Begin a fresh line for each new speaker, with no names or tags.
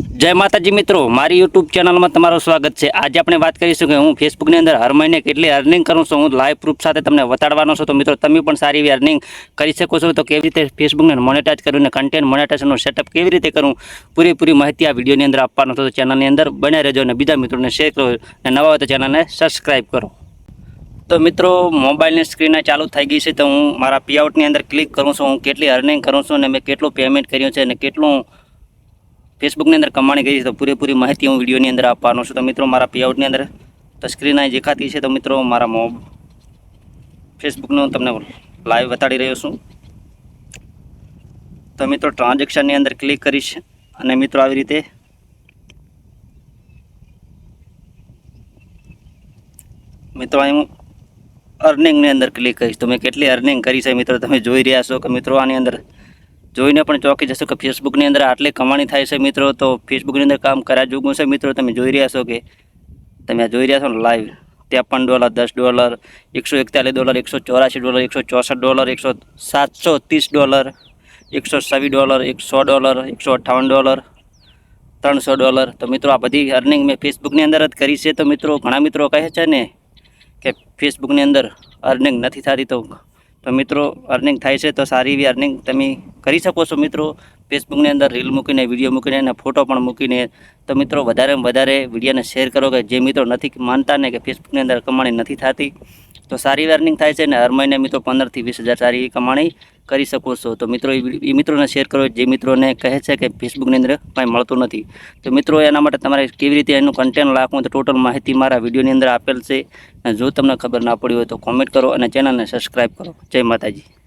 જય માતાજી મિત્રો, મારી યુટ્યુબ ચેનલમાં તમારું સ્વાગત છે. આજે આપણે વાત કરીશું કે હું ફેસબુકની અંદર હર મહિને કેટલી અર્નિંગ કરું છું, હું લાઈવ પ્રૂફ સાથે તમને બતાડવાનો છું. તો મિત્રો, તમે પણ સારી એવી અર્નિંગ કરી શકો છો. તો કેવી રીતે ફેસબુકને મોનેટાઈઝ કર્યું અને કન્ટેન્ટ મોનેટાઇઝેશનનું સેટઅપ કેવી રીતે કરું પૂરેપૂરી માહિતી આ વિડીયોની અંદર આપવાનો છો. તો ચેનલની અંદર બન્યા રહેજો અને બીજા મિત્રોને શેર કરો અને નવા હોય તો ચેનલને સબસ્ક્રાઈબ કરો. તો મિત્રો મોબાઈલની સ્ક્રીન ચાલુ થઈ ગઈ છે. તો હું મારા પીઆઉટની અંદર ક્લિક કરું છું. હું કેટલી અર્નિંગ કરું છું અને મેં કેટલું પેમેન્ટ કર્યું છે અને કેટલું ફેસબુકની અંદર કમાણી કરી છે, તો પૂરેપૂરી માહિતી હું વિડીયોની અંદર આપવાનો છું. તો મિત્રો, મારા પેઆઉટની અંદર તસ્કરીના સ્ક્રીન અહીં દેખાતી છે. તો મિત્રો, મારા મોબ ફેસબુકનું તમને લાઈવ બતાડી રહ્યો છું. તો મિત્રો ટ્રાન્ઝેક્શનની અંદર ક્લિક કરીશ અને મિત્રો, આવી રીતે મિત્રો, અહીં હું અર્નિંગની અંદર ક્લિક કરીશ. તો મેં કેટલી અર્નિંગ કરી છે, મિત્રો? તમે જોઈ રહ્યા છો કે મિત્રો, આની અંદર જોઈને પણ ચોંકી જશો કે ફેસબુકની અંદર આટલી કમાણી થાય છે મિત્રો, તો ફેસબુકની અંદર કામ કર્યા જોગું છે મિત્રો, તમે જોઈ રહ્યા છો કે તમે જોઈ રહ્યા છો ને લાઈવ ત્રેપન ડોલર, દસ ડોલર, એકસો એકતાલીસ ડોલર, એકસો ચોરાસી ડોલર, એકસો ચોસઠ ડોલર, એકસો સાતસો ત્રીસ ડોલર, એકસો છવ્વીસ ડોલર, એકસો ડોલર, એકસો અઠ્ઠાવન ડોલર, ત્રણસો ડોલર. તો મિત્રો, આ બધી અર્નિંગ મેં ફેસબુકની અંદર જ કરી છે. તો મિત્રો, ઘણા મિત્રો કહે છે ને કે ફેસબુકની અંદર અર્નિંગ નથી થતી, તો તો મિત્રો અર્નિંગ થાય છે તો સારી એવી અર્નિંગ તમે કરી શકો છો મિત્રો. ફેસબુકની અંદર રીલ મૂકીને, વીડિયો મૂકીને અને ફોટો પણ મૂકીને. તો મિત્રો, વધારેમાં વધારે વિડીયોને શેર કરો કે જે મિત્રો નથી માનતા ને કે ફેસબુકની અંદર કમાણી નથી થતી, તો સારી અર્નિંગ થાય છે ને હર મહિને મિત્રો પંદરથી વીસ હજાર સારી કમાણી કરી શકો છો. તો મિત્રો એ મિત્રોને શેર કરો, જે મિત્રોને કહે છે કે ફેસબુકની અંદર કાંઈ મળતું નથી. તો મિત્રો, એના માટે તમારે કેવી રીતે એનું કન્ટેન્ટ રાખવું તો ટોટલ માહિતી મારા વિડીયોની અંદર આપેલ છે. અને જો તમને ખબર ના પડી હોય તો કોમેન્ટ કરો અને ચેનલને સબસ્ક્રાઈબ કરો. જય માતાજી.